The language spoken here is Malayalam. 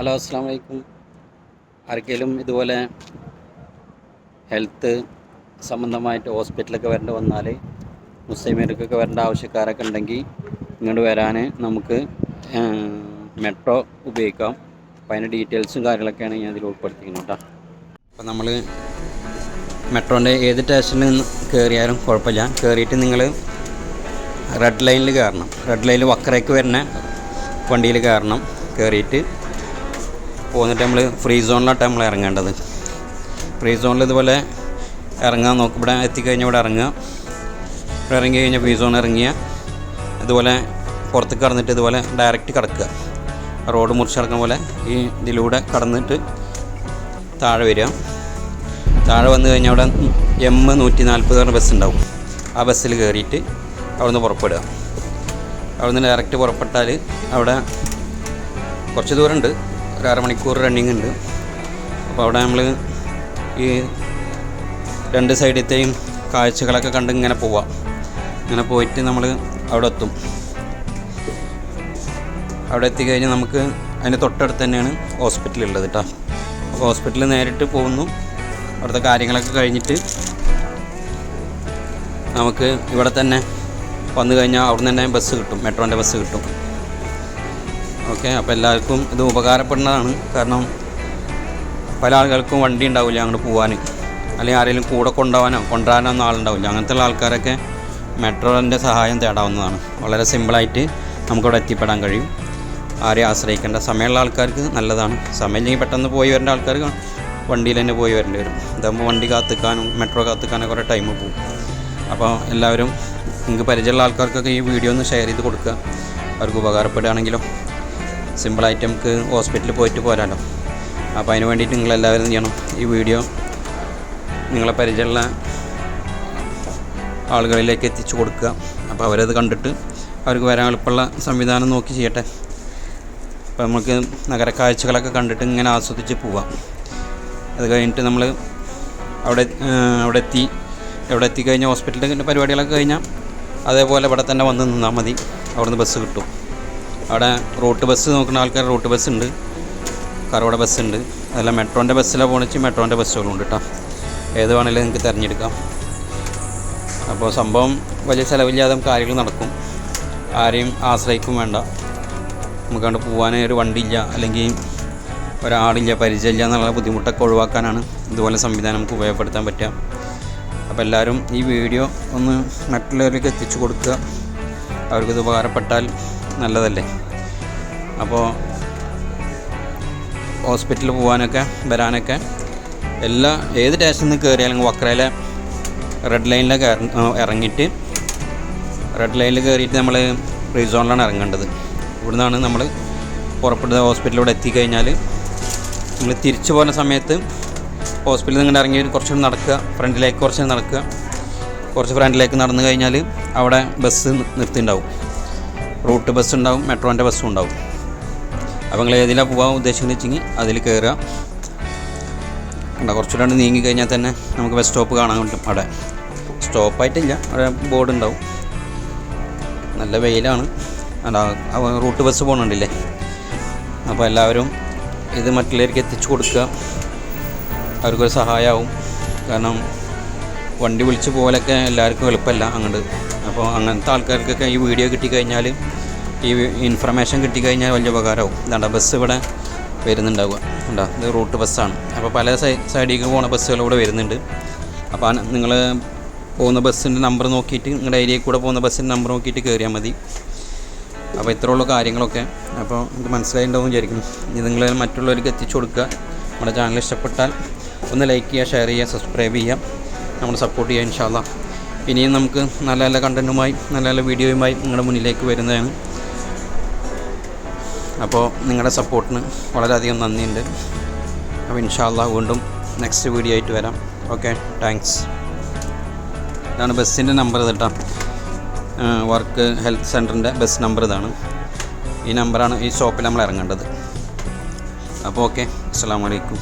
ഹലോ അസ്സാം വലൈക്കും ആർക്കെങ്കിലും ഇതുപോലെ ഹെൽത്ത് സംബന്ധമായിട്ട് ഹോസ്പിറ്റലൊക്കെ വരേണ്ടി വന്നാൽ മുസ്ലിമീർക്കൊക്കെ വരേണ്ട ആവശ്യക്കാരൊക്കെ ഉണ്ടെങ്കിൽ ഇങ്ങോട്ട് വരാൻ നമുക്ക് മെട്രോ ഉപയോഗിക്കാം. അപ്പോൾ അതിന്റെ ഡീറ്റെയിൽസും കാര്യങ്ങളൊക്കെയാണ് ഞാൻ ഇതിൽ ഉൾപ്പെടുത്തിക്കുന്നത് കേട്ടോ. അപ്പോൾ നമ്മൾ മെട്രോന്റെ ഏത് സ്റ്റേഷനിൽ നിന്ന് കയറിയാലും കുഴപ്പമില്ല. കയറിയിട്ട് നിങ്ങൾ റെഡ് ലൈനിൽ കയറണം. റെഡ് ലൈനിൽ വക്കറയ്ക്ക് വരുന്ന വണ്ടിയിൽ കയറണം. കയറിയിട്ട് പോന്നിട്ട് നമ്മൾ ഫ്രീ സോണിലായിട്ട് നമ്മൾ ഇറങ്ങേണ്ടത് ഫ്രീ സോണിൽ ഇതുപോലെ ഇറങ്ങാൻ നോക്കും ഇവിടെ എത്തിക്കഴിഞ്ഞാൽ ഇവിടെ ഇറങ്ങുക ഇവിടെ ഇറങ്ങി കഴിഞ്ഞാൽ ഫ്രീ സോൺ ഇറങ്ങിയ ഇതുപോലെ പുറത്തേക്ക് കടന്നിട്ട് ഇതുപോലെ ഡയറക്റ്റ് കിടക്കുക. റോഡ് മുറിച്ച് കിടക്കുന്ന പോലെ ഈ ഇതിലൂടെ കടന്നിട്ട് താഴെ വരിക. താഴെ വന്നു കഴിഞ്ഞാൽ അവിടെ എം നൂറ്റി നാൽപ്പത് പറഞ്ഞ ബസ് ഉണ്ടാവും. ആ ബസ്സിൽ കയറിയിട്ട് അവിടുന്ന് പുറപ്പെടുക. അവിടുന്ന് ഡയറക്റ്റ് പുറപ്പെട്ടാൽ അവിടെ കുറച്ച് ദൂരമുണ്ട് ഒരു അരമണിക്കൂർ റണ്ണിങ് ഉണ്ട്. അപ്പോൾ അവിടെ നമ്മൾ ഈ രണ്ട് സൈഡിലത്തെയും കാഴ്ചകളൊക്കെ കണ്ട് ഇങ്ങനെ പോവാം. ഇങ്ങനെ പോയിട്ട് നമ്മൾ അവിടെ എത്തും. അവിടെ എത്തിക്കഴിഞ്ഞാൽ നമുക്ക് അതിന്റെ തൊട്ടടുത്ത് തന്നെയാണ് ഹോസ്പിറ്റൽ ഉള്ളത് കേട്ടോ അപ്പോൾ ഹോസ്പിറ്റലിൽ നേരിട്ട് പോകുന്നു. അവിടുത്തെ കാര്യങ്ങളൊക്കെ കഴിഞ്ഞിട്ട് നമുക്ക് ഇവിടെ തന്നെ വന്നു കഴിഞ്ഞാൽ അവിടെ നിന്ന് തന്നെ ബസ് കിട്ടും. മെട്രോന്റെ ബസ് കിട്ടും. ഓക്കെ അപ്പോൾ എല്ലാവർക്കും ഇത് ഉപകാരപ്പെടുന്നതാണ്. കാരണം പല ആളുകൾക്കും വണ്ടി ഉണ്ടാവില്ല അങ്ങോട്ട് പോകാൻ അല്ലെങ്കിൽ ആരെങ്കിലും കൂടെ കൊണ്ടുപോകാനോ കൊണ്ടുവരാനോ ഒന്നും ആളുണ്ടാവില്ല. അങ്ങനത്തെ ഉള്ള ആൾക്കാരൊക്കെ മെട്രോന്റെ സഹായം തേടാവുന്നതാണ്. വളരെ സിമ്പിളായിട്ട് നമുക്കവിടെ എത്തിപ്പെടാൻ കഴിയും. ആരെയും ആശ്രയിക്കേണ്ട സമയമുള്ള ആൾക്കാർക്ക് നല്ലതാണ്. സമയമില്ലെങ്കിൽ പെട്ടെന്ന് പോയി വരേണ്ട ആൾക്കാർ വണ്ടിയിൽ തന്നെ പോയി വരേണ്ടി വരും. ഇതാകുമ്പോൾ വണ്ടി കാത്തിക്കാനും മെട്രോ കാത്തിക്കാനും കുറേ ടൈം പോകും. അപ്പോൾ എല്ലാവരും നിങ്ങൾക്ക് പരിചയമുള്ള ആൾക്കാർക്കൊക്കെ ഈ വീഡിയോ ഒന്ന് ഷെയർ ചെയ്ത് കൊടുക്കുക. അവർക്ക് ഉപകാരപ്പെടുകയാണെങ്കിലോ. സിമ്പിളായിട്ട് നമുക്ക് ഹോസ്പിറ്റലിൽ പോയിട്ട് പോരാലോ. അപ്പോൾ അതിന് വേണ്ടിയിട്ട് നിങ്ങളെല്ലാവരും ചെയ്യണം? ഈ വീഡിയോ നിങ്ങളെ പരിചയമുള്ള ആളുകളിലേക്ക് എത്തിച്ചു കൊടുക്കുക. അപ്പോൾ അവരത് കണ്ടിട്ട് അവർക്ക് വരാൻ എളുപ്പമുള്ള സംവിധാനം നോക്കി ചെയ്യട്ടെ. അപ്പോൾ നമുക്ക് നഗര കാഴ്ചകളൊക്കെ കണ്ടിട്ട് ഇങ്ങനെ ആസ്വദിച്ച് പോവാം. അത് കഴിഞ്ഞിട്ട് നമ്മൾ അവിടെ അവിടെ എത്തി. എവിടെ എത്തിക്കഴിഞ്ഞാൽ ഹോസ്പിറ്റലിന്റെ പരിപാടികളൊക്കെ കഴിഞ്ഞാൽ അതേപോലെ ഇവിടെ തന്നെ വന്ന് നിന്നാൽ മതി. അവിടുന്ന് ബസ് കിട്ടും. അവിടെ റൂട്ട് ബസ് നോക്കുന്ന ആൾക്കാർ റൂട്ട് ബസ് ഉണ്ട്. കറവട ബസ് ഉണ്ട്. അതെല്ലാം മെട്രോന്റെ ബസ്സിലാണ് പോണിച്ച് മെട്രോന്റെ ബസ്സുകളും ഉണ്ട് കേട്ടോ ഏത് വേണമെങ്കിലും നിങ്ങൾക്ക് തിരഞ്ഞെടുക്കാം. അപ്പോൾ സംഭവം വലിയ ചിലവില്ലാതെ കാര്യങ്ങൾ നടക്കും. ആരെയും ആശ്രയിക്കും വേണ്ട. നമുക്ക് അവിടെ പോകാൻ ഒരു വണ്ടിയില്ല. അല്ലെങ്കിൽ ഒരാളില്ല പരിചയമില്ല എന്നുള്ള ബുദ്ധിമുട്ടൊക്കെ ഒഴിവാക്കാനാണ് ഇതുപോലെ സംവിധാനം നമുക്ക് ഉപയോഗപ്പെടുത്താൻ പറ്റുക. അപ്പോൾ എല്ലാവരും ഈ വീഡിയോ ഒന്ന് മറ്റുള്ളവരിലേക്ക് എത്തിച്ചു കൊടുക്കുക. അവർക്കിത് ഉപകാരപ്പെട്ടാൽ നല്ലതല്ലേ? അപ്പോൾ ഹോസ്പിറ്റലിൽ പോകാനൊക്കെ വരാനൊക്കെ എല്ലാ ഏത് സ്റ്റേഷനിൽ നിന്ന് കയറിയാലും വക്രയിലെ റെഡ് ലൈനിൽ ഇറങ്ങിയിട്ട് റെഡ് ലൈനിൽ കയറിയിട്ട് നമ്മൾ ഫ്രീ സോണിലാണ് ഇറങ്ങേണ്ടത്. ഇവിടുന്നാണ് നമ്മൾ പുറപ്പെടുന്ന ഹോസ്പിറ്റലിലൂടെ എത്തിക്കഴിഞ്ഞാൽ നമ്മൾ തിരിച്ചു പോകുന്ന സമയത്ത് ഹോസ്പിറ്റലിൽ നിന്ന് ഇറങ്ങി കുറച്ചുകൂടി നടക്കുക ഫ്രണ്ടിലേക്ക് കുറച്ച് നടക്കുക. കുറച്ച് ഫ്രണ്ടിലേക്ക് നടന്നു കഴിഞ്ഞാൽ അവിടെ ബസ് നിർത്തിയിട്ടുണ്ടാവും റൂട്ട് ബസ് ഉണ്ടാവും മെട്രോന്റെ ബസ്സും ഉണ്ടാവും. അപ്പോൾ നിങ്ങൾ ഏതിലാണ് പോകാൻ ഉദ്ദേശിക്കുന്നത് വെച്ചെങ്കിൽ അതിൽ കയറുക കണ്ട കുറച്ചുകൂടെ നീങ്ങി കഴിഞ്ഞാൽ തന്നെ നമുക്ക് ബസ് സ്റ്റോപ്പ് കാണാൻ കിട്ടും അവിടെ. സ്റ്റോപ്പായിട്ടില്ല അവിടെ ബോർഡ് ഉണ്ടാവും. നല്ല വെയിലാണ്. അല്ല റൂട്ട് ബസ് പോകണുണ്ടല്ലേ അപ്പോൾ എല്ലാവരും ഇത് മറ്റുള്ളവർക്ക് എത്തിച്ചു കൊടുക്കുക. അവർക്കൊരു സഹായമാവും കാരണം വണ്ടി വിളിച്ച് പോകലൊക്കെ എല്ലാവർക്കും എളുപ്പമല്ല അങ്ങോട്ട് അപ്പോൾ അങ്ങനത്തെ ആൾക്കാർക്കൊക്കെ ഈ വീഡിയോ കിട്ടിക്കഴിഞ്ഞാൽ ഈ ഇൻഫർമേഷൻ കിട്ടിക്കഴിഞ്ഞാൽ വലിയ ഉപകാരമാവും. എന്താ ബസ് ഇവിടെ വരുന്നുണ്ടാവുക. ഉണ്ടോ ഇത് റൂട്ട് ബസ്സാണ് അപ്പോൾ പല സൈഡിലേക്ക് പോകുന്ന ബസ്സുകൾ ഇവിടെ വരുന്നുണ്ട്. അപ്പോൾ നിങ്ങൾ പോകുന്ന ബസ്സിന്റെ നമ്പർ നോക്കിയിട്ട് നിങ്ങളുടെ ഏരിയയിൽ കൂടെ പോകുന്ന ബസ്സിന്റെ നമ്പർ നോക്കിയിട്ട് കയറിയാൽ മതി. അപ്പോൾ ഇത്രയുള്ള കാര്യങ്ങളൊക്കെ. അപ്പോൾ ഇത് മനസ്സിലായിട്ടുണ്ടാവും വിചാരിക്കുന്നു. ഇത് നിങ്ങൾ മറ്റുള്ളവർക്ക് എത്തിച്ചു കൊടുക്കുക. നമ്മുടെ ചാനൽ ഇഷ്ടപ്പെട്ടാൽ ഒന്ന് ലൈക്ക് ചെയ്യുക ഷെയർ ചെയ്യുക സബ്സ്ക്രൈബ് ചെയ്യുക. നമ്മൾ സപ്പോർട്ട് ചെയ്യുക ഇൻഷാല്ല ഇനിയും നമുക്ക് നല്ല നല്ല കണ്ടന്റുമായി നല്ല നല്ല വീഡിയോയുമായി നിങ്ങളുടെ മുന്നിലേക്ക് വരുന്നതാണ്. അപ്പോൾ നിങ്ങളുടെ സപ്പോർട്ടിന് വളരെയധികം നന്ദിയുണ്ട്. അപ്പോൾ ഇൻഷാല്ല വീണ്ടും നെക്സ്റ്റ് വീഡിയോ ആയിട്ട് വരാം. ഓക്കെ താങ്ക്സ് ഇതാണ് ബസ്സിന്റെ നമ്പർ കേട്ടോ. വർക്ക് ഹെൽത്ത് സെന്ററിന്റെ ബസ് നമ്പർ ഇതാണ്. ഈ നമ്പറാണ് ഈ ഷോപ്പിൽ നമ്മൾ ഇറങ്ങേണ്ടത്. അപ്പോൾ ഓക്കെ അസ്സാം വലൈക്കും